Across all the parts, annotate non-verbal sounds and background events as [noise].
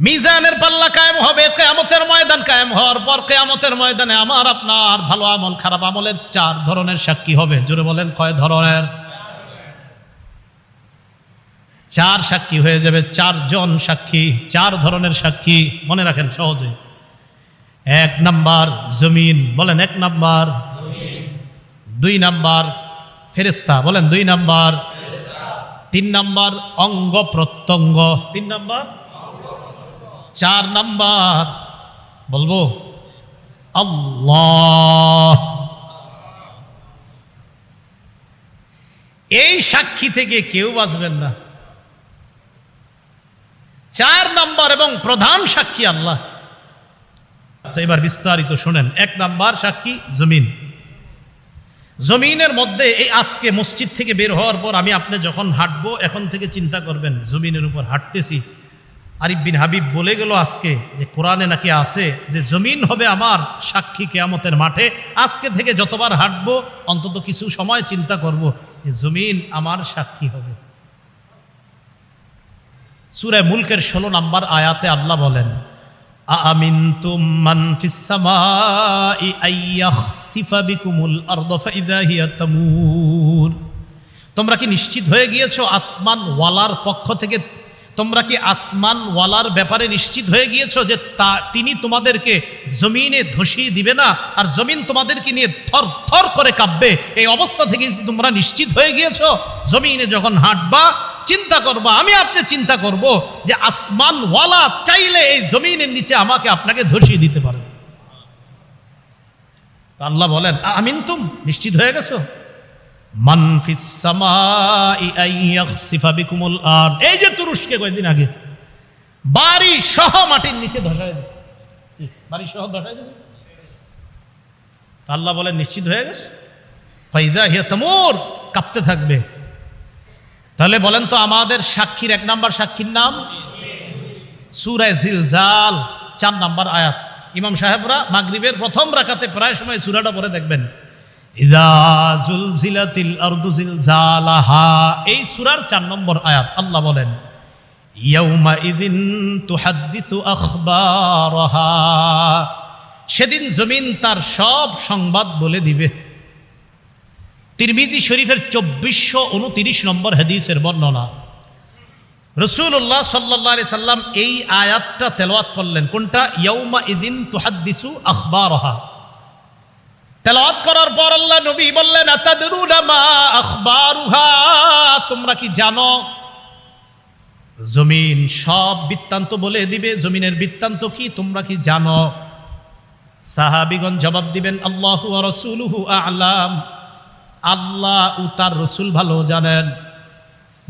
মিজানের পাল্লা কায়েম হবে, কেয়ামতের ময়দান কায়েম হওয়ার পর কেয়ামতের ময়দানে আমার, আপনার ভালো আমল, খারাপ আমলের চার ধরনের সাক্ষী হবে? জোরে বলেন, কয় ধরনের? চার সাক্ষী হয়ে যাবে? চারজন সাক্ষী চার ধরনের সাক্ষী মনে রাখেন সহজে। এক নাম্বার জমিন, বলেন এক নাম্বার। দুই নাম্বার ফেরেস্তা বলেন দুই নাম্বার। তিন নাম্বার অঙ্গ প্রত্যঙ্গ। তিন নাম্বার চার নাম্বার। বলব, আল্লাহ। এই সাক্ষী থেকে কেউ বাঁচবেন না। চার নাম্বার এবং প্রধান সাক্ষী আল্লাহ। তো এবার বিস্তারিত শোনেন। এক নাম্বার সাক্ষী জমিন। জমিনের মধ্যে এই আজকে মসজিদ থেকে বের হওয়ার পর আমি আপনি যখন হাঁটবো, এখন থেকে চিন্তা করবেন, জমিনের উপর হাঁটতেছি। আরিফ বিন হাবিব বলে গেল আজকে যে কোরআনে নাকি আছে যে জমিন হবে আমার সাক্ষী কেয়ামতের মাঠে, আজকে থেকে যতবার হাঁটবো, অন্তত কিছু সময় চিন্তা করব যে জমিন আমার সাক্ষী হবে। সুরায় মুলকের ষোলো নাম্বার আয়াতে আল্লাহ বলেন আমিনতুম মান ফিস সামাই আইয়াখসিফা বিকুমুল আরদ ফাইদা তামুর। তোমরা কি নিশ্চিত হয়ে গিয়েছো আসমান ওয়ালার পক্ষ থেকে তোমরা কি আসমান ওয়ালার ব্যাপারে নিশ্চিত হয়ে গিয়েছো যে তা তিনি তোমাদেরকে জমিনে ধসিয়ে দিবে না? আর জমিন তোমাদেরকে নিয়ে থর থর করে কাঁপবে? এই অবস্থা থেকে তোমরা নিশ্চিত হয়ে গিয়েছো? জমিনে যখন হাঁটবা, চিন্তা করবা, আমি আপনি চিন্তা করব যে আসমান ওয়ালা চাইলে এই জমিনের নিচে আমাকে আপনাকে ধসিয়ে দিতে পারে আল্লাহ বলেন আমিন তুম নিশ্চিত হয়ে গেছো? এই যে তুরস্কে কয়েকদিন আগে, বাড়ি সহ মাটির নিচে ধসায় দিচ্ছে বাড়ি সহ ধসায় দিচ্ছে আল্লাহ বলেন, নিশ্চিত হয়ে গেছে? ফাইদা হিয়া তামুর, কাঁপতে থাকবে। তাহলে বলেন তো, আমাদের সাক্ষীর এক নাম্বার সাক্ষীর নাম? সুরায় জিলজাল, চার নাম্বার আয়াত। ইমাম সাহেবরা মাগরিবের প্রথম রাখাতে প্রায় সময় সুরাটা পরে দেখবেন। এই সূরার 4 নম্বর আয়াত, আল্লাহ বলেন সেদিন জমিন তার সব সংবাদ বলে দিবে। তিরমিজি শরীফের চব্বিশশো উনতিরিশ নম্বর হাদিসের বর্ণনা। রসুল্লাহ সাল্লাহ আলি সাল্লাম এই আয়াতটা তেলাওয়াত করলেন। কোনটা? ইয়ৌমা ইদিন তুহাদ্দিসু আখবারহা। তেলাওয়াত করার পর আল্লাহ নবী বললেন মা আখবারুহা? তোমরা কি জানো? জমিন সব বৃত্তান্ত বলে দিবে। জমিনের বৃত্তান্ত কি? তোমরা কি জানো? সাহাবিগণ জবাব দিবেন, আল্লাহু রসুলহু আলাম। আল্লাহ ও তার রসুল ভালো জানেন।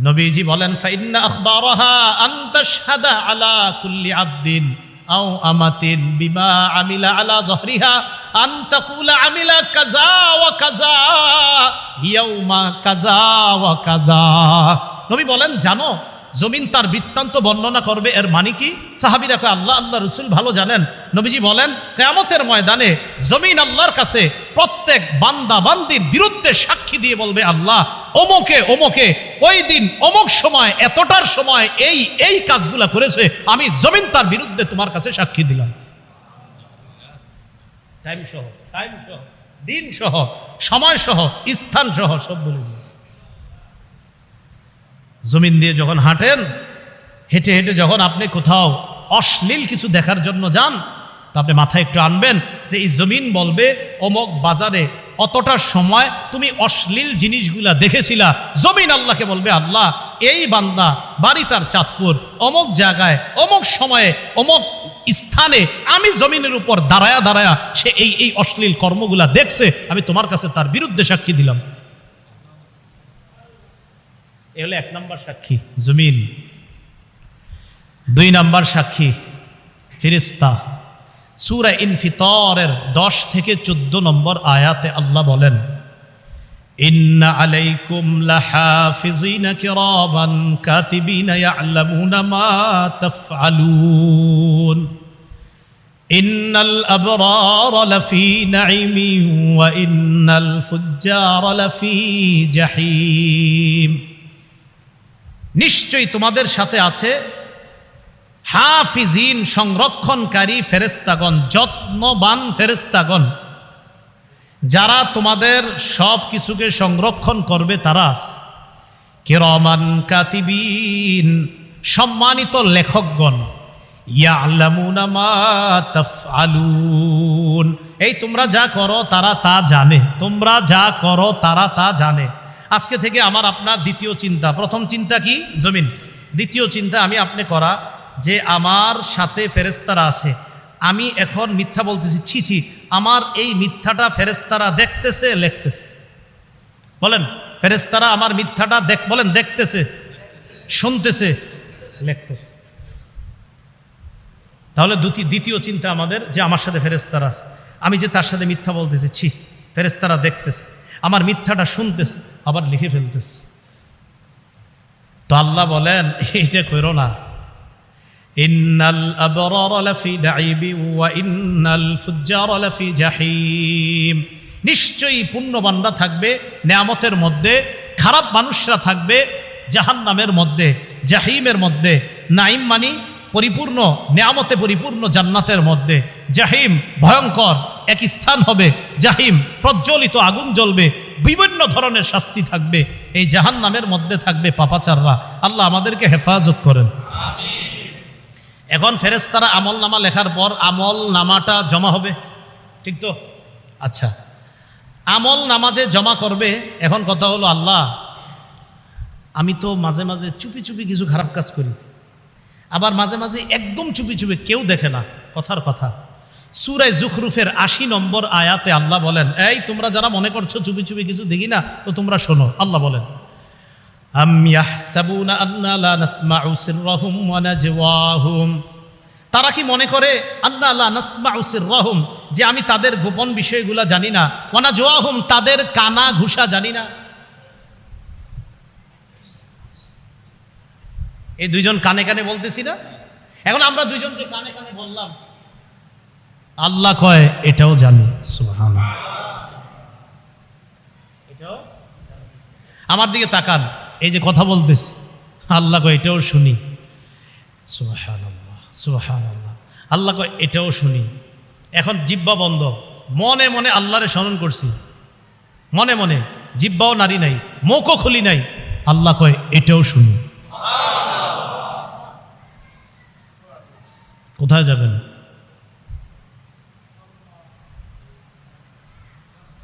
নবীজি বলেন, ফাইন্না আখবারহা আন্তাশহাদা আলা কুল্লি আবদিন। আও আমাতিন বিমা আমিলা আলা জহরিহা আন্তাকুলা আমিলা কাজা ওয়া কাজা, ইয়াউমা কাজা ওয়া কাজা। নবী বলেন, জানো জমিন তার বৃত্তান্ত বর্ণনা করবে, এর মানে কি? সাহাবিরা কয়, আল্লাহ আল্লাহ, রসুল ভালো জানেন। নবীজি বলেন, কেয়ামতের ময়দানে জমিন আল্লাহর কাছে প্রত্যেক বান্দা বান্দির বিরুদ্ধে সাক্ষী দিয়ে বলবে, আল্লাহ, অমুকে অমুকে, ওই দিন অমুক সময়, এতটার সময় এই এই কাজগুলা করেছে, আমি জমিন তার বিরুদ্ধে তোমার কাছে সাক্ষী দিলাম। টাইম সহ টাইম সহ, দিন সহ, সময় সহ, স্থান সহ, সব বলে জমিন দিয়ে যখন হাঁটেন, হেঁটে হেঁটে যখন আপনি কোথাও অশ্লীল কিছু দেখার জন্য যান, তা আপনি মাথায় একটু আনবেন যে এই জমিন বলবে, অমক বাজারে অতটা সময় তুমি অশ্লীল জিনিসগুলা দেখেছিলা। জমিন আল্লাহকে বলবে, আল্লাহ, এই বান্দা বাড়ি তার চাঁদপুর। অমক জায়গায়, অমক সময়ে, অমক স্থানে আমি জমিনের উপর দাঁড়ায়া দাঁড়ায়া সে এই এই অশ্লীল কর্মগুলা দেখছে। আমি তোমার কাছে তার বিরুদ্ধে সাক্ষী দিলাম। এ হলো এক নম্বর সাক্ষী জমিন দুই নম্বর সাক্ষী ফিরিস্তা সুরা ইনফিতরের দশ থেকে চোদ্দ নম্বর আয়াতে আল্লাহ বলেন إن عليكم لحافظين كراما كاتبين يعلمون ما تفعلون إن الأبرار لفي نعيم وإن الفجار لفي جحيم নিশ্চয়ই তোমাদের সাথে আছে হাফিজিন সংরক্ষণকারী ফেরেস্তাগণ যত্নবান ফেরেস্তাগণ যারা তোমাদের সব কিছুকে সংরক্ষণ করবে, তারা কেরমান কাতিবিন, সম্মানিত লেখকগণ। এই তোমরা যা করো, তারা তা জানে। তোমরা যা করো, তারা তা জানে। আজকে থেকে আমার আপনার দ্বিতীয় চিন্তা। প্রথম চিন্তা কি? জমিন। দ্বিতীয় চিন্তা আমি আপনি করা যে আমার সাথে ফেরেস্তারা আছে। আমি এখন মিথ্যা বলতেছি। ছি ছি, আমার এই মিথ্যাটা ফেরেস্তারা দেখতেছে, লেখতেছে। বলেন ফেরেস্তারা আমার মিথ্যাটা দেখ, বলেন, দেখতেছে, শুনতেছে, লেখতেছে। তাহলে দুটি, দ্বিতীয় চিন্তা আমাদের যে আমার সাথে ফেরেস্তারা আছে। আমি যে তার সাথে মিথ্যা বলতেছি, ছি ফেরেস্তারা দেখতেছে। আমার মিথ্যাটা শুনতেছে, আবার লিখে ফেলতেছে। তো আল্লাহ বলেন এইটা করো না। ইন্নাল আবরার লাফি নাঈবি ওয়া ইন্নাল ফুজ্জার লাফি জাহিম। নিশ্চয়ই পুণ্যবানরা থাকবে, নেয়ামতের মধ্যে, খারাপ মানুষরা থাকবে, জাহান্নামের মধ্যে, জাহিমের মধ্যে। নাইম মানি পরিপূর্ণ, নেয়ামতে পরিপূর্ণ জান্নাতের মধ্যে। জাহিম ভয়ঙ্কর, এক স্থান হবে। জাহিম প্রজ্বলিত আগুন জ্বলবে, বিভিন্ন ধরনের শাস্তি থাকবে, এই জাহান্নামের মধ্যে থাকবে পাপাচাররা। আল্লাহ আমাদেরকে হেফাজত করেন। এখন ফেরেস্তারা আমল নামা লেখার পর আমল নামাটা জমা হবে। ঠিক তো? আচ্ছা। আমল নামাজে জমা করবে, এখন কথা হলো, আল্লাহ, আমি তো মাঝে মাঝে চুপি চুপি কিছু খারাপ কাজ করি। আবার মাঝে মাঝে একদম চুপি চুপি কেউ দেখে না। কথার কথা। সুরায় জুখরুফের আশি নম্বর আয়াতে আল্লাহ বলেন, এই, তোমরা যারা মনে করছ চুপি চুপি কিছু দেখি না, তো তোমরা শোনো। আল্লাহ বলেন তারা কি মনে করে সিররাহুম? যে আমি তাদের গোপন বিষয়গুলো জানি না। ওয়া নাজওয়াহুম, তাদের কানা ঘুষা জানি না। এই দুইজন কানে কানে বলতেছি না? এখন আমরা দুইজনকে কানে কানে বললাম। আল্লাহ কয়, এটাও জানি। এটাও আমার দিকে তাকান, এই যে কথা বলতেস আল্লাহ কয়, এটাও শুনি। সুহান আল্লাহ সুহান আল্লাহ আল্লাহ কয়, এটাও শুনি। এখন জিব্বা বন্ধ। মনে মনে আল্লাহরে স্মরণ করছি। মনে মনে জিব্বাও নারী নাই, মুখও খুলি নাই। আল্লাহ কয়, এটাও শুনি। কোথায় যাবেন?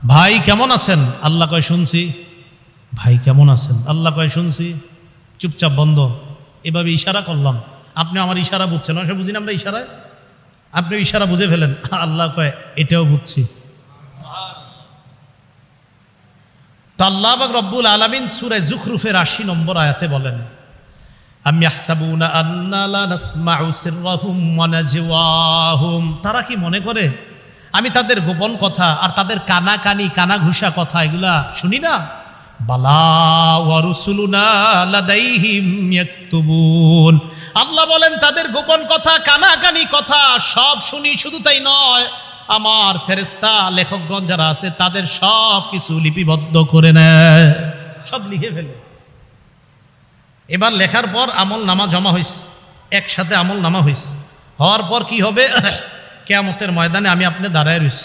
ভাই, কেমন আছেন? আল্লাহ কয়, শুনছি। ভাই, কেমন আছেন? আল্লাহ কয়, শুনছি। চুপচাপ, বন্ধ। এভাবে ইশারা করলাম। আপনি আমার ইশারা বুঝছেন অবশ্য বুঝি না আমরা ইশারায়? আপনি ইশারা বুঝে ফেলেন। আল্লাহ কয়, এটাও বুঝছি। তো আল্লাহ রব্বুল আলমিন সুরে জুখরুফের আশি নম্বর আয়াতে বলেন আমি তারা কি মনে করে? আমি তাদের গোপন কথা আর তাদের কানা কানি কানা ঘুষা কথা এগুলা শুনি না? আল্লাহ বলেন, তাদের গোপন কথা কানা কানি কথা সব শুনি, শুধু তাই নয়, আমার ফেরেস্তা লেখকগণ যারা আছে, তাদের সব কিছু লিপিবদ্ধ করে নেয়। সব লিখে ফেলে। এবার লেখার পর আমল নামা জমা হয়েছে একসাথে আমল নামা হয়েছে হওয়ার পর কি হবে? [coughs] কেয়ামতের ময়দানে আমি আপনি দাঁড়ায় রয়েছি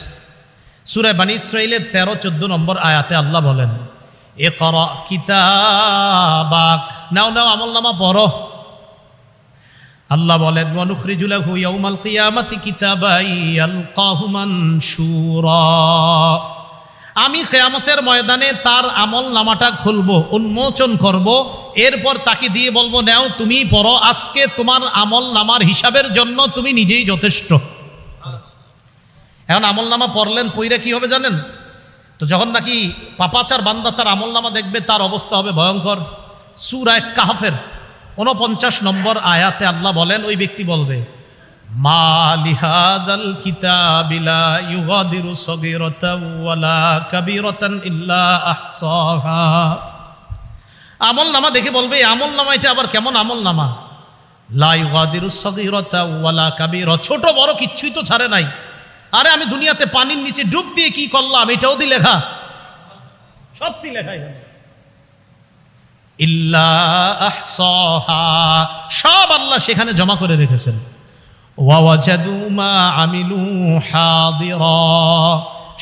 সুরায় বানী ইসরাইলের তেরো, চোদ্দ নম্বর আয়াতে আল্লাহ বলেন এ কর কিতাবাক। নাও নাও, আমল নামা পড়ো। আল্লাহ বলেন মানশুরা। আমি কেয়ামতের ময়দানে তার আমল নামাটা খুলবো, উন্মোচন করব এরপর তাকে দিয়ে বলব, নাও, তুমি পড়ো। আজকে তোমার আমল নামার হিসাবের জন্য তুমি নিজেই যথেষ্ট। এখন আমল নামা পড়লেন, পইরা কি হবে জানেন? তো যখন নাকি পাপাচার বান্দা তার আমল নামা দেখবে, তার অবস্থা হবে ভয়ঙ্কর। সুরায় কাহাফের উনপঞ্চাশ নম্বর আয়াতে আল্লাহ বলেন, ওই ব্যক্তি বলবে মা লিহাদাল কিতাবিলা ইউগাদিরু সগীরাতাও ওয়ালা কাবীরাতান ইল্লা আমল নামা দেখে বলবে আমল নামা এটা আবার কেমন আমল নামা লা ইউগাদিরু সগীরাতা ওয়ালা কাবীরা। ছোট বড় কিচ্ছুই তো ছাড়ে নাই। আরে আমি দুনিয়াতে পানির নিচে ডুব দিয়ে কি করলাম? এটাও দি লেখা। সত্যি লেখাই ইল্লা আহসাহা। সব আল্লাহ সেখানে জমা করে রেখেছেন।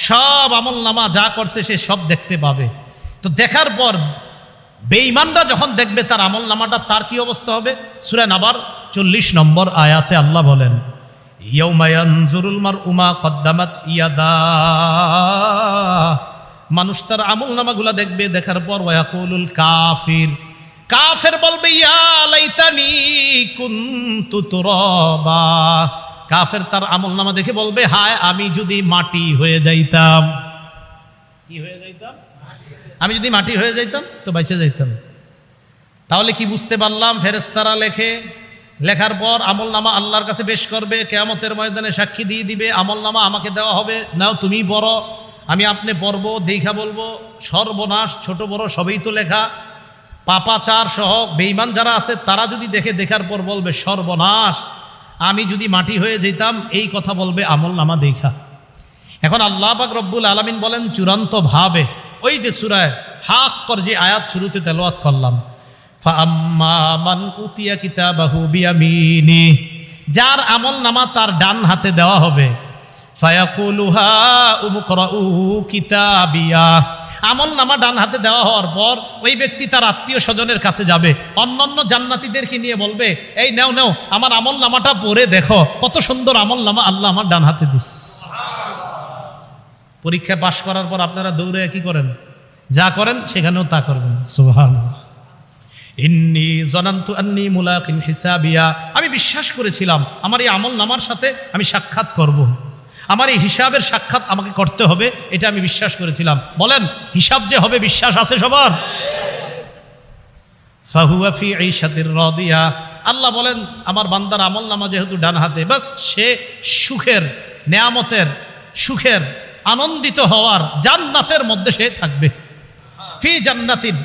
সব আমল নামা যা করছে সে সব দেখতে পাবে। তো দেখার পর বেঈমানরা যখন দেখবে তার আমল নামাটা, তার কি অবস্থা হবে? সুরেন আবার চল্লিশ নম্বর আয়াতে আল্লাহ বলেন মানুষ তার আমল নামাগুলা দেখবে, দেখার পর ওয়াকুলুল কাফির। কাফের বলবে কাফের তার আমল নামা দেখে বলবে, হায়, আমি যদি মাটি হয়ে যাইতাম। কি হয়ে আমি যদি মাটি হয়ে যাইতাম, তো বাইচে যাইতাম। তাহলে কি বুঝতে পারলাম? ফেরেস্তারা লেখে, লেখার পর আমল নামা আল্লাহর কাছে বেশ করবে, কেয়ামতের ময়দানে সাক্ষী দিয়ে দিবে, আমল নামা আমাকে দেওয়া হবে। নাও তুমি বড় আমি আপনি পড়ব, দেখা বলব। সর্বনাশ, ছোট বড়, সবই তো লেখা। পাপাচার সহ বেইমান যারা আছে, তারা যদি দেখে, দেখার পর বলবে, সর্বনাশ, আমি যদি মাটি হয়ে যেতাম এই কথা বলবে আমল নামা দেখা। এখন আল্লাহ পাক রব্বুল আলমিন বলেন, চূড়ান্ত ভাবে ওই যে সুরায় হাক কর যে আয়াত শুরুতে তেলোয়াত করলাম। যার আমল নামা তার ডান হাতে দেওয়া হবে। আমল নামা ডান হাতে দেওয়া হওয়ার পর ওই ব্যক্তি তার আত্মীয় স্বজনের কাছে যাবে। অন্যান্য জান্নাতিদেরকে নিয়ে বলবে, এই নেও নেও, আমার আমল নামাটা পড়ে দেখো, কত সুন্দর আমল নামা আল্লাহ আমার ডান হাতে দিস। পরীক্ষায় পাশ করার পর আপনারা দৌড়ে কি করেন? যা করেন, সেখানেও তা করবেন। সুহান ইন্নি আন্নি মুলাকিন হিসাবিয়া। আমি বিশ্বাস করেছিলাম, আমার এই আমল নামার সাথে আমি সাক্ষাৎ করব। আমার এই হিসাবের সাক্ষাৎ আমাকে করতে হবে, এটা আমি বিশ্বাস করেছিলাম। বলেন, হিসাব যে হবে, বিশ্বাস আছে সবার? ফাহুয়াফি এই সাথের রদিয়া। আল্লাহ বলেন, আমার বান্দার আমল নামা যেহেতু ডান হাতে, বাস সে সুখের, নেয়ামতের, সুখের আনন্দিত হওয়ার জান্নাতের মধ্যে সে থাকবে। ফি জান্নাতিন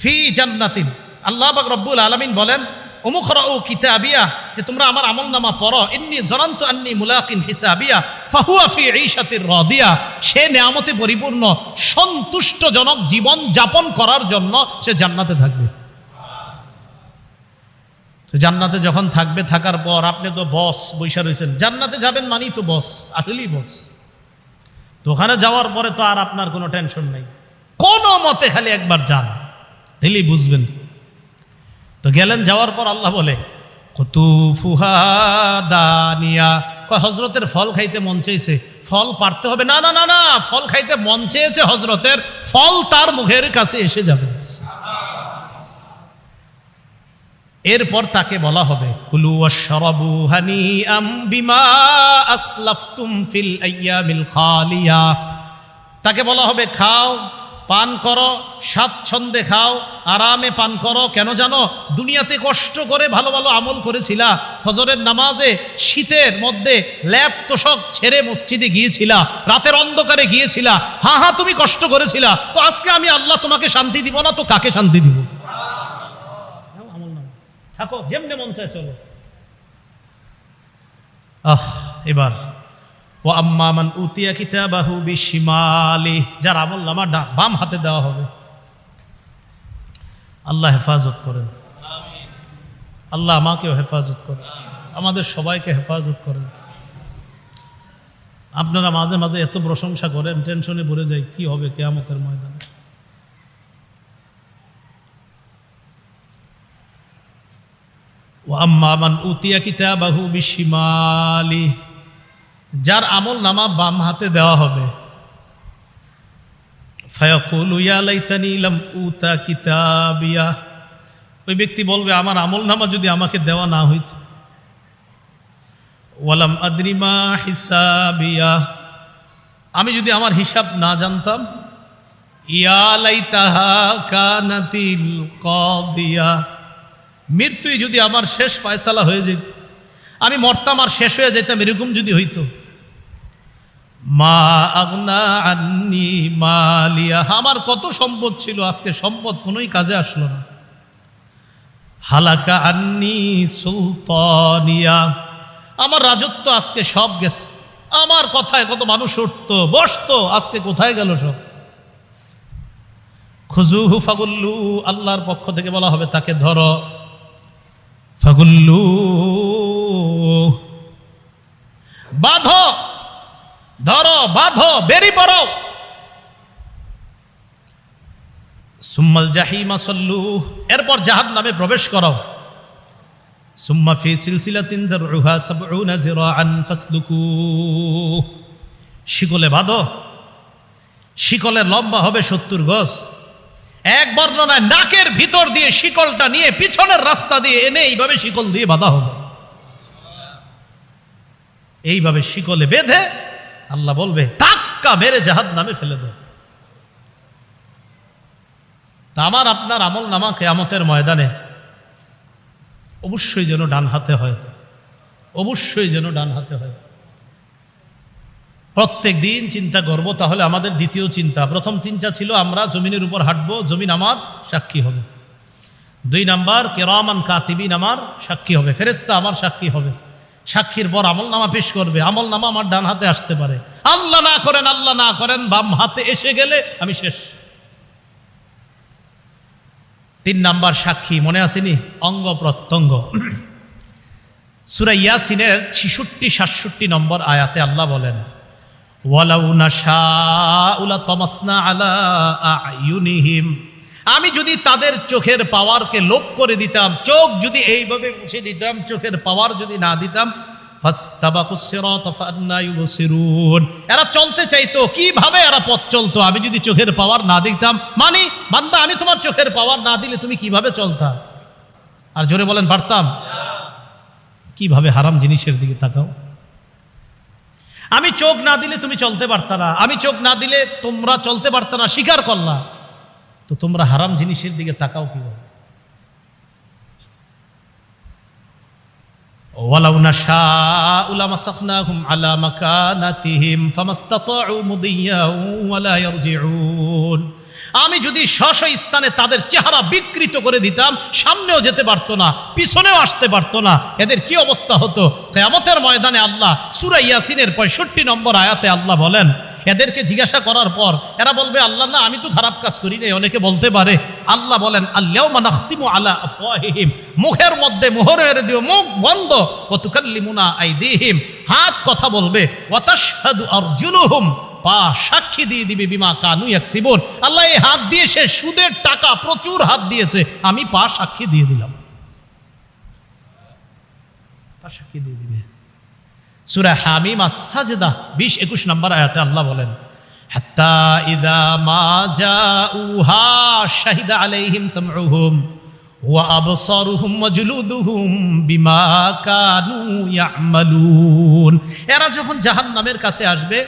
ফি জান্নাতিন। আল্লাহ বাক রব্বুল আলমিন বলেন উমুখরাউ কিতাবিয়া, যে তোমরা আমার আমল নামা পড়ো, ইন্নি জনান্ত আন্নি মুলাকিন হিসাবিয়া, ফাহুয়া ফি ঈশাতির রাদিয়া। সে নেয়ামতে পরিপূর্ণ, সন্তুষ্টজনক জীবন যাপন করার জন্য সে জান্নাতে থাকবে। জান্নাতে যখন থাকবে, থাকার পর আপনি তো বস বৈশা রয়েছেন জান্নাতে যাবেন মানেই তো বস, আসলেই বস। তো ওখানে যাওয়ার পরে তো আর আপনার কোনো টেনশন নেই। কোনো মতে খালি একবার যান, দিলেই বুঝবেন। তো গেলেন, যাওয়ার পর আল্লাহ বলে দানিয়া। হজরতের ফল খাইতে মন চেয়েছে ফল পারতে হবে? না না না না, ফল খাইতে মন চেয়েছে হজরতের ফল তার মুখের কাছে এসে যাবে। এরপর তাকে বলা হবে, কুলু শরবু হানি বিমা আসলাফতুম ফিল আইয়ামিল খালিয়া। তাকে বলা হবে, খাও, পান করো স্বাচ্ছন্দে খাও, আরামে পান করো। কেন জানো, দুনিয়াতে কষ্ট করে ভালো ভালো আমল করেছিলা, ফজরের নামাজে শীতের মধ্যে ল্যাপ তোষক ছেড়ে মসজিদে গিয়েছিলা, রাতের অন্ধকারে গিয়েছিলা। হা হা, তুমি কষ্ট করেছিলা। তো আজকে আমি আল্লাহ তোমাকে শান্তি দিব না, তো কাকে শান্তি দিব? থাকো, যেমনে মন চায় চলো। আহ, এবার। ও আম্মামান উতিয়া কিতাবাহু বিশিমালি। যার আমল নামা বাম হাতে দেওয়া হবে। আল্লাহ হেফাজত করেন। আল্লাহ আমাকেও হেফাজত করেন। আমাদের সবাইকে হেফাজত করেন। আপনারা মাঝে মাঝে এত প্রশংসা করেন, টেনশনে ভরে যায় কি হবে কেয়ামতের ময়দানে। ও আম্মামান উতিয়া কিতাবাহু বিশিমালি, যার আমল নামা বাম হাতে দেওয়া হবে। ওই ব্যক্তি বলবে, আমার আমল নামা যদি আমাকে দেওয়া না হইত। ওয়ালাম আদ্রিমা হিসাবিয়া, আমি যদি আমার হিসাব না জানতাম ইয়ালাইতাহা কানাতিল কদিয়া মৃত্যুই যদি আমার শেষ পায়সালা হয়ে যেত, আমি মরতাম আর শেষ হয়ে যেতাম, এরকম যদি হইতো। মা আগনা আন্নি মালিয়া, আমার কত সম্পদ ছিল, আজকে সম্পদ কোনোই কাজে আসলো না। হালাকা আন্নি সুলতানিয়া, আমার রাজত্ব আজকে সব গেছে। আমার কথায় কত মানুষ উঠতো, বসতো, আজকে কোথায় গেল সব? খুজুহু ফাগুল্লু, আল্লাহর পক্ষ থেকে বলা হবে, তাকে ধরো। ফাগুল্লু। বাঁধো, ধরো, বাঁধো, বেরি পড়ো। সুম্মাল জাহিমা সল্লু, এরপর জাহান নামে প্রবেশ করো। সুম্মা ফি জিরাআন ফাসলুকু। শিকলে বাঁধো শিকলের লম্বা হবে সত্তর গজ। এক বর্ণনায় নাকের ভিতর দিয়ে শিকলটা নিয়ে পিছনের রাস্তা দিয়ে এনে এইভাবে শিকল দিয়ে বাঁধা হবে। এইভাবে শিকলে বেঁধে আল্লাহ বলবে তাক্কা মেরে জাহাদ নামে ফেলে দেবে তা আমার আপনার আমল নামা কেয়ামতের ময়দানে অবশ্যই যেন ডান হাতে হয়। অবশ্যই যেন ডান হাতে হয়। প্রত্যেক দিন চিন্তা করব, তাহলে আমাদের দ্বিতীয় চিন্তা। প্রথম চিন্তা ছিল, আমরা জমিনের উপর হাঁটবো, জমিন আমার, সাক্ষী হবে। দুই নাম্বার, কেরামান কাতিবিন আমার, সাক্ষী হবে। ফেরেস্তা আমার সাক্ষী হবে। সাক্ষীর পর আমল নামা পেশ করবে। আমল নামা আমার ডান হাতে আসতে পারে। আল্লাহ না করেন, আল্লাহ না করেন, বাম হাতে এসে গেলে আমি শেষ। তিন নাম্বার, সাক্ষী। মনে আসেনি? অঙ্গ প্রত্যঙ্গ। [clears throat] সুরা ইয়াসিনের ছিষট্টি সাতষট্টি নম্বর আয়াতে আল্লাহ বলেন আমি যদি তাদের চোখের পাওয়ারকে লোপ করে দিতাম, চোখ যদি এইভাবে মুছে দিতাম, চোখের পাওয়ার যদি না দিতাম এরা চলতে চাইতো, কীভাবে এরা পথ চলতো? আমি যদি চোখের পাওয়ার না দিতাম মানে বান্দা, আমি তোমার চোখের পাওয়ার না দিলে তুমি কীভাবে চলতা? আর জোরে বলেন পারতাম কীভাবে হারাম জিনিসের দিকে তাকাও? আমি চোখ না দিলে তুমি চলতে পারতা না আমি চোখ না দিলে তোমরা চলতে পারতা না স্বীকার করলা তো তোমরা হারাম জিনিসের দিকে তাকাও কিভাবে ولو نشاء لمسخناهم على مكانتهم فما استطاعوا مضيا ولا يرجعون আমি যদি স্ব স্থানে তাদের চেহারা বিকৃত করে দিতাম, সামনেও যেতে পারতো না, পিছনেও আসতে পারতো না। এদের কি অবস্থা হতো? কেয়ামতের ময়দানে আল্লাহ সুরা ইয়াসিনের পঁয়ষট্টি নম্বর আয়াতে আল্লাহ বলেন, এদেরকে জিজ্ঞাসা করার পর এরা বলবে, আল্লাহ, না, আমি তো খারাপ কাজ করি নাই। অনেকে বলতে পারে, আল্লাহ বলেন আল্লাহ মুখের মধ্যে মোহর দিও, মুখ বন্ধ। ও তুকাল্লিমুনা আইদিহিম। হাত কথা বলবে পা সাক্ষী দিয়ে দিবে বিমা কানু ইয়াকসিবুন আল্লাহ এই হাত দিয়ে সে সুদের টাকা, প্রচুর হাত দিয়েছে। আমি পা সাক্ষী দিয়ে দিলাম। পা সাক্ষী দিয়ে দিবে। সুরা হামিম আসাজদা বিশ একুশ নম্বর আয়াতে আল্লাহ বলেন, হাত্তা ইদা মা জাউহা শাহিদা আলাইহিম সামউহুম ওয়া আবসারুহুম ওয়া বিমা কানু ইয়ামালুন। এরা যখন জাহান্নামের কাছে আসবে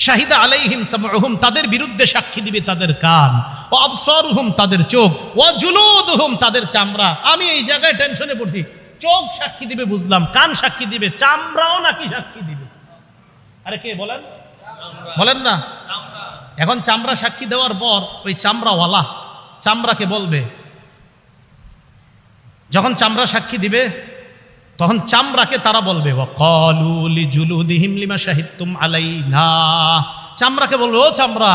শাহিদা আলাইহিম সামউহুম তাদের বিরুদ্ধে সাক্ষী দিবে তাদের কান। ও আবসারুহুম তাদের চোখ। ও জুলুদুহুম তাদের চামড়া। আমি এই জায়গায় টেনশনে পড়ছি। চোখ সাক্ষী দিবে বুঝলাম। কান সাক্ষী দিবে। চামড়াও নাকি সাক্ষী দিবে? আরে কে বলেন? বলেন না। এখন চামড়া সাক্ষী দেওয়ার পর ওই চামড়াওয়ালা চামড়াকে বলবে যখন চামড়া সাক্ষী দিবে তখন চামড়াকে তারা বলবে শাহিদতুম আলাইনা। চামড়াকে বলবে, ও চামড়া,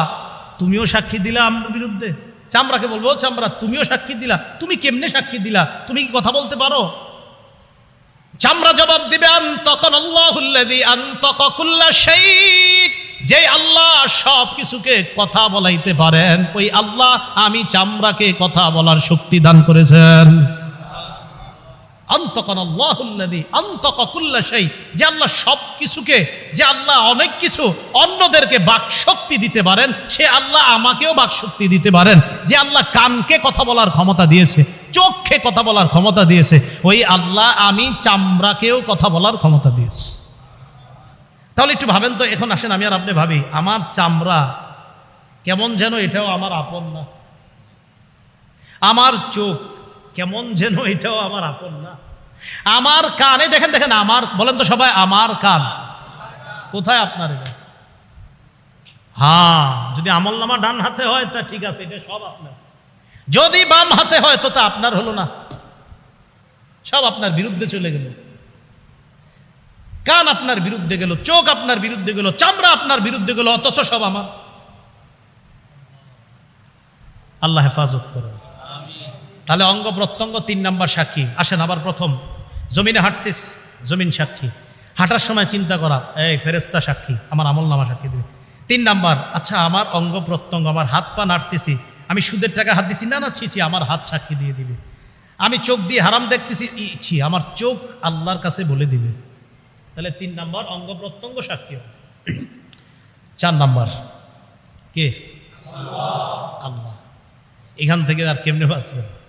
তুমিও সাক্ষী দিলা আমার বিরুদ্ধে। চামড়াকে বলব, ও চামড়া, তুমিও সাক্ষী দিলা। তুমি কেমনে সাক্ষী দিলা? তুমি কি কথা বলতে পারো? চামড়া জবাব দিবে যে আল্লাহ সব কিছুকে কথা বলাইতে পারেন, ওই আল্লাহ আমি চামড়াকে কথা বলার শক্তি দান করেছেন। যে আল্লাহ সব যে আল্লাহ অনেক কিছু অন্যদেরকে দিতে পারেন, সে আল্লাহ আমাকেও বাক শক্তি দিতে পারেন। যে আল্লাহ কানকে কথা বলার ক্ষমতা দিয়েছে কথা বলার ক্ষমতা দিয়েছে, ওই আল্লাহ আমি চামড়াকেও কথা বলার ক্ষমতা দিয়েছি। তাহলে একটু ভাবেন তো, এখন আসেন, আমি আর আপনি ভাবি, আমার চামড়া কেমন যেন এটাও আমার আপন না। আমার চোখ কেমন যেন এটাও আমার আপন না। আমার কানে দেখেন দেখেন, আমার, বলেন তো সবাই, আমার কান। কোথায় আপনার এটা? হ্যাঁ যদি আমল নামা ডান হাতে হয়, তা ঠিক আছে, এটা সব আপনার। যদি বাম হাতে হয়, তো তা আপনার হলো না। সব আপনার বিরুদ্ধে চলে গেল। কান আপনার বিরুদ্ধে গেল, চোখ আপনার বিরুদ্ধে গেল, চামড়া আপনার বিরুদ্ধে গেল, অথচ সব আমার। আল্লাহ হেফাজত করেন। তাহলে অঙ্গ প্রত্যঙ্গ তিন নাম্বার সাক্ষী। আসেন আবার প্রথম। জমিনে হাঁটতিস জমিন সাক্ষী। হাঁটার সময় চিন্তা করা, এই ফেরেস্তা সাক্ষী, আমার আমল নামা সাক্ষী দেবে। তিন নাম্বার আচ্ছা আমার অঙ্গ প্রত্যঙ্গ, আমার হাত পা নাড়তেছি, আমি সুদের টাকা হাত দিছি? না না, ছি ছি, আমার হাত সাক্ষী দিয়ে দিবে। আমি চোখ দিয়ে হারাম দেখতেছি? ছি, আমার চোখ আল্লাহর কাছে বলে দিবে। তাহলে তিন নাম্বার, অঙ্গ প্রত্যঙ্গ সাক্ষী [clears throat] চার নাম্বার, কে? আল্লাহ। এখান থেকে আর কেমনে বাঁচবে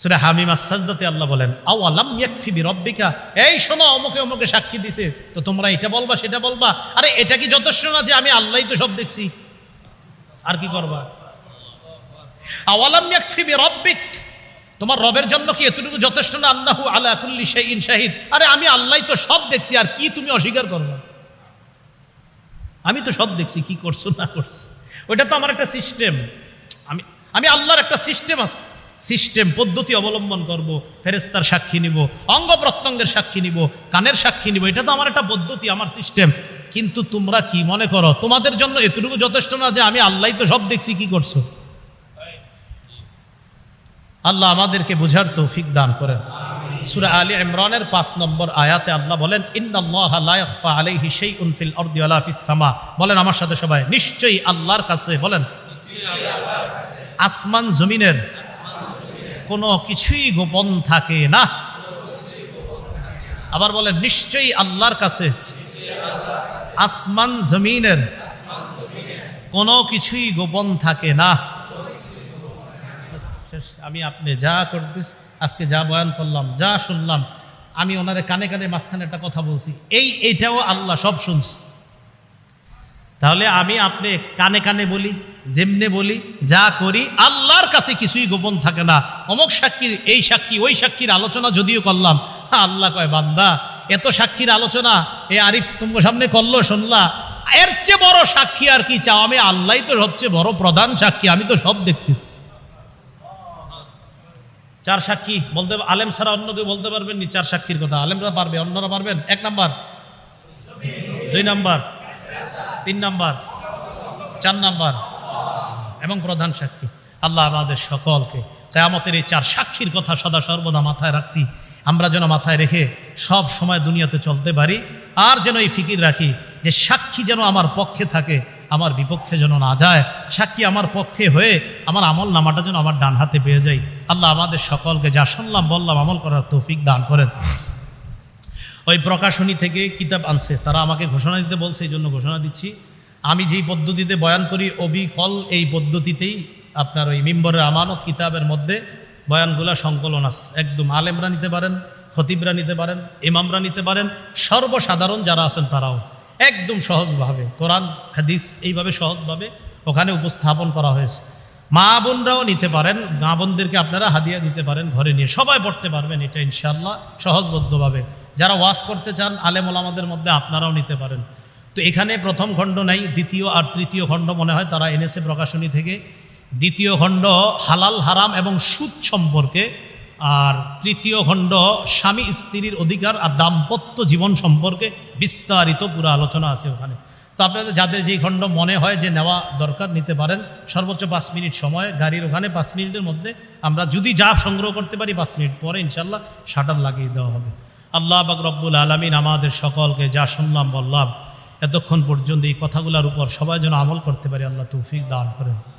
সুরা হামিম আসাজদাতে আল্লাহ বলেন, আও আলাম ইয়াকফি বিরব্বিকা? এই শোনো, অমুকে অমুকে সাক্ষী দিছে। তো তোমরা এটা বলবা, সেটা বলবা। আরে, এটা কি যথেষ্ট না যে আমি আল্লাহই তো সব দেখছি? আর কি করবা? আওয়ালাম ইয়াকফি বিরব্বিক? তোমার রবের জন্য কি এতটুকু যথেষ্ট না? আল্লাহু আলা কুল্লি শাইইন শাহিদ। আরে, আমি আল্লাহই তো সব দেখছি, আর কি তুমি অস্বীকার করবা? আমি তো সব দেখছি, কি করছ না করছ? ওইটা তো আমার একটা সিস্টেম আমি আমি আল্লাহর একটা সিস্টেম আছে। সিস্টেম, পদ্ধতি অবলম্বন করব ফেরেস্তার সাক্ষী নিব, অঙ্গ প্রত্যঙ্গের সাক্ষী নিব, কানের সাক্ষী নিব, এটা তো আমার একটা পদ্ধতি, আমার সিস্টেম। কিন্তু তোমরা কি মনে করো, তোমাদের জন্য এতটুকু যথেষ্ট না যে আমি আল্লাহ তো সব দেখছি, কি করছ? আল্লাহ আমাদেরকে বুঝার তৌফিক দান করেন। সুরা আলী ইমরানের পাঁচ নম্বর আয়াতে আল্লাহ বলেন সামা। বলেন আমার সাথে সবাই, নিশ্চয়ই আল্লাহর কাছে, বলেন আসমান জমিনের কোনো কিছুই গোপন থাকে না। আবার বলেন, নিশ্চয়ই আল্লাহর কাছে আসমান জমিনের কোনো কিছুই গোপন থাকে না। আমি আপনি যা করতে আজকে যা বয়ান করলাম, যা শুনলাম, আমি ওনারে কানে কানে মাঝখানে একটা কথা বলছি, এই এইটাও আল্লাহ সব শুনছি। তাহলে আমি আপনি কানে কানে বলি যেমনে বলি, যা করি, আল্লাহর কাছে কিছুই গোপন থাকে না। অমক সাক্ষী, এই সাক্ষী, ওই সাক্ষীর আলোচনা যদিও করলাম আল্লাহ কয়, বান্দা, এত সাক্ষীর আলোচনা, এ আরিফ তোমার সামনে করল, শুনলা? এর চেয়ে বড় সাক্ষী আর কি চাও? আমি আল্লাহ তো সবচেয়ে বড় প্রধান সাক্ষী, আমি তো সব দেখতেছি। চার সাক্ষী, বলতে আলেম ছাড়া অন্য কেউ বলতে পারবেন নি? চার সাক্ষীর কথা। আলেমরা পারবে, অন্যরা পারবেন? এক নাম্বার। দুই নাম্বার। তিন নাম্বার। চার নাম্বার। এবং প্রধান সাক্ষী, আল্লাহ আমাদের সকলকে কেয়ামতের এই চার সাক্ষীর কথা সদা সর্বদা মাথায় রাখতি। আমরা যেন মাথায় রেখে সব সময় দুনিয়াতে চলতে পারি, আর যেন এই ফিকির রাখি যে সাক্ষী যেন আমার পক্ষে থাকে, আমার বিপক্ষে যেন না যায়, সাক্ষী আমার পক্ষে হয়ে আমার আমল নামাটা যেন আমার ডান হাতে পেয়ে যাই। আল্লাহ আমাদের সকলকে যা শুনলাম, বললাম, আমল করার তৌফিক দান করেন। ওই প্রকাশনী থেকে কিতাব আনছে, তারা আমাকে ঘোষণা দিতে বলছে, এই জন্য ঘোষণা দিচ্ছি। আমি যেই পদ্ধতিতে বয়ান করি অবিকল এই পদ্ধতিতেই আপনার ওই মিম্বরের আমানত কিতাবের মধ্যে বয়ানগুলা সংকলন আছে। একদম আলেমরা নিতে পারেন, খতিবরা নিতে পারেন, ইমামরা নিতে পারেন, সর্বসাধারণ যারা আছেন তারাও একদম সহজভাবে কোরআন, হাদিস এইভাবে সহজভাবে ওখানে উপস্থাপন করা হয়েছে। মা বোনরাও নিতে পারেন, মা বোনদেরকে আপনারা হাদিয়া দিতে পারেন, ঘরে নিয়ে সবাই পড়তে পারবেন, এটা ইনশাল্লাহ সহজবদ্ধভাবে। যারা ওয়াজ করতে চান আলেম ওলামাদের মধ্যে আপনারাও নিতে পারেন। তো এখানে প্রথম খণ্ড নাই, দ্বিতীয় আর তৃতীয় খণ্ড মনে হয়, তারা এনেছে প্রকাশনী থেকে। দ্বিতীয় খণ্ড হালাল, হারাম এবং সুদ সম্পর্কে, আর তৃতীয় খণ্ড স্বামী স্ত্রীর অধিকার আর দাম্পত্য জীবন সম্পর্কে বিস্তারিত পুরো আলোচনা আছে ওখানে। তো আপনাদের যাদের যেই খণ্ড মনে হয় যে নেওয়া দরকার নিতে পারেন, সর্বোচ্চ পাঁচ মিনিট সময়, গাড়ির ওখানে পাঁচ মিনিটের মধ্যে আমরা যদি যা সংগ্রহ করতে পারি, পাঁচ মিনিট পরে ইনশাল্লাহ শাটার লাগিয়ে দেওয়া হবে। আল্লাহ বাক রব্বুল আলমিন আমাদের সকলকে যা শুনলাম, বললাম এতক্ষণ পর্যন্ত এই কথাগুলোর উপর সবাই যেন আমল করতে পারি আল্লাহ তৌফিক দান করেন।